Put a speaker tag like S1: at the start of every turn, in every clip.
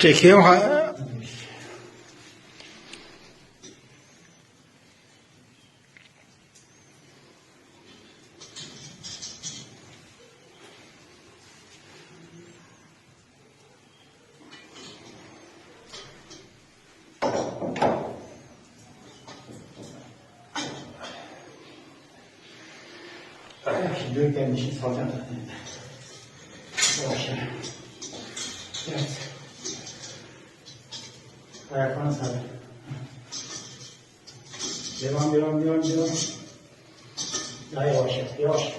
S1: চেখেও
S2: হয় Ha-
S1: Şimdi kendi işini salacağım zaten. Yavaş. Evet. Ayaklarını sar. Devam, devam, devam, devam. Daha yavaş yap, yavaş.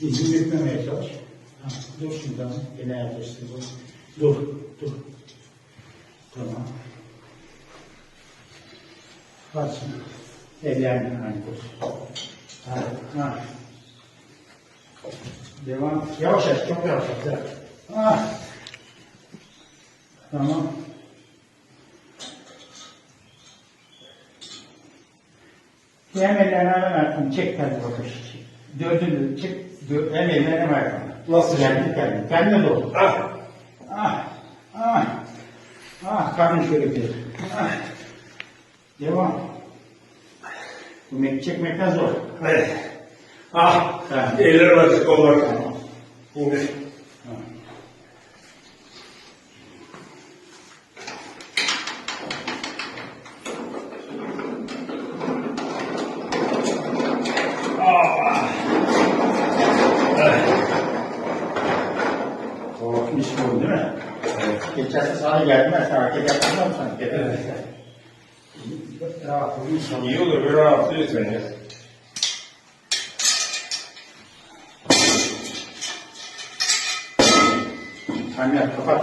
S1: Dizini bükmemeye çalış. Ha, dur şimdi tamam. Yine yerleştir. Dur, dur. dur. Tamam. Bak şimdi. Ellerini aynı dur. Ha, ha. Devam. Yavaş yavaş, çok yavaş evet. Ha. Tamam. Hem ayaklarını çek kendi bakış. Dördünü çek. Dö hem ellerini hem ayaklarını.
S3: Nasıl?
S1: Kendi kendine. Kendine doğru.
S3: Ah.
S1: Ah. Ah. Ah. Karnın şöyle bir. Ah. Devam. Bu mek çekmekten zor.
S3: Evet. Ah. Ellerim acık kollar.
S1: Tamam.
S3: Şimdi.
S1: Ha. Oh, mis gibi oldu değil mi?
S3: Evet.
S1: Geçen sene sana sana hareket mı sana? Evet. Rahat ol, inşallah.
S3: İyi olur. Bir 擀面
S1: 十块